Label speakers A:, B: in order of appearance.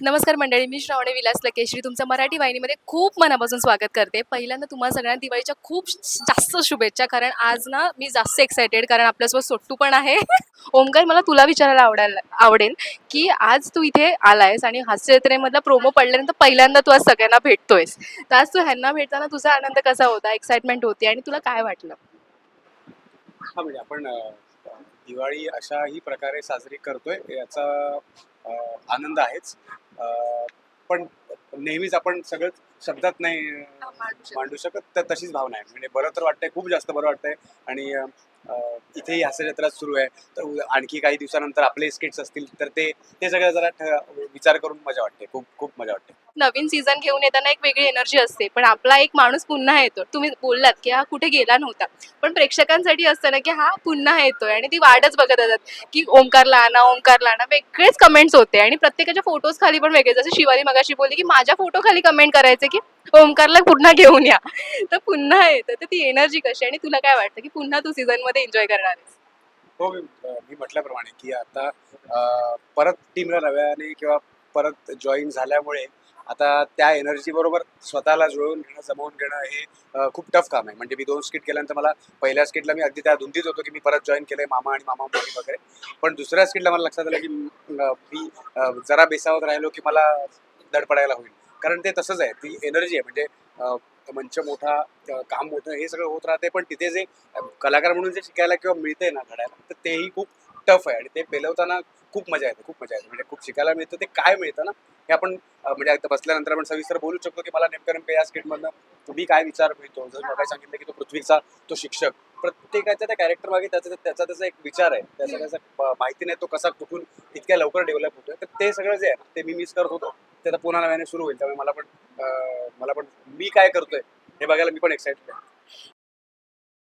A: नमस्कार मंडळी मी श्रावणे विलास लकेश्री. तुमचं मराठी वाहिनीमध्ये खूप मनापासून स्वागत करते. पहिल्यांदा तुम्हाला सगळ्यांना दिवाळीच्या खूप जास्त शुभेच्छा कारण आज ना मी जास्त एक्सायटेड कारण आपल्यासोबत सोट्टू पण आहे. ओमकार मला तुला विचारायला आवडेल आवडेल की आज तू इथे आलायस आणि हास्यजत्रेमधला प्रोमो पडल्यानंतर पहिल्यांदा तू आज सगळ्यांना भेटतोयस. तर आज तू ह्यांना भेटताना तुझा आनंद कसा होता? एक्साइटमेंट होती आणि तुला काय वाटलं?
B: हा म्हणजे आपण दिवाळी अशाही प्रकारे साजरी करतोय याचा आनंद आहेच. अ, पण नेहमीच आपण सगळं शब्दात नाही मांडू शकत. तर तशीच भावना आहे. म्हणजे बरं तर वाटतंय खूप जास्त बरं वाटतंय. आणि इथेही हास्यजत्रा सुरू आहे. तर आणखी काही दिवसानंतर आपले स्किट्स असतील तर ते ते सगळं जरा विचार करून मजा वाटते. खूप खूप मजा वाटते.
A: नवीन सीझन घेऊन येताना एक वेगळी एनर्जी असते. पण आपला एक माणूस पुन्हा येतो तुम्ही बोललात की हा कुठे गेला नव्हता. पण प्रेक्षकांसाठी असतं ना की हा पुन्हा येतोय आणि ती वाटच बघत असतात की ओमकारला आणा ओमकारला आणा वेगळेच कमेंट्स होते. आणि प्रत्येकाच्या फोटोज खाली पण वेगळे जसे शिवाली मगाशी बोलली की माझ्या फोटो खाली कमेंट करायचे की ओमकारला पुन्हा घेऊन या. तर पुन्हा येतं. तर ती एनर्जी कशी आणि तुला काय वाटतं की पुन्हा तू सीझनमध्ये एन्जॉय करणार आहेस?
B: हो मी म्हटल्याप्रमाणे की आता परत टीमला नव्याने किंवा परत जॉईन झाल्यामुळे आता त्या एनर्जी बरोबर स्वतःला जुळवून घेणं जमवून घेणं हे खूप टफ काम आहे. म्हणजे मी दोन स्किट केल्यानंतर मला पहिल्या स्किटला मी अगदी त्या धुंदीत होतो की मी परत जॉईन केलंय मामा आणि मामा मामी वगैरे. पण दुसऱ्या स्किटला मला लक्षात आलं की मी जरा बेसावत राहिलो की मला दडपडायला होईल. कारण ते तसंच आहे ती एनर्जी आहे. म्हणजे मंच मोठा काम मोठं हे सगळं होत राहते पण तिथे जे कलाकार म्हणून जे शिकायला किंवा मिळते ना घडायला तर तेही खूप टफ आहे. आणि ते पेलवताना खूप मजा येते खूप मजा येते. म्हणजे खूप शिकायला मिळतं ते काय मिळतं ना हे आपण म्हणजे आता बसल्यानंतर आपण सविस्तर बोलू शकतो की मला नेमकं नेमकं या स्किटमधनं तुम्ही काय विचार मिळतो? जर मला सांगितलं की तो पृथ्वीचा तो शिक्षक प्रत्येकाच्या त्या कॅरेक्टर मागे त्याचा त्याचा त्याचा एक विचार आहे. त्याचा त्याचा माहिती नाही तो कसा कुठून इतक्या लवकर डेव्हलप होतोय. तर ते सगळं जे आहे ते मी मिस करत होतो. ते आता पुन्हा नव्याने सुरू होईल. त्यामुळे मला पण मला पण मी काय करतोय हे बघायला मी पण एक्साइटेड आहे.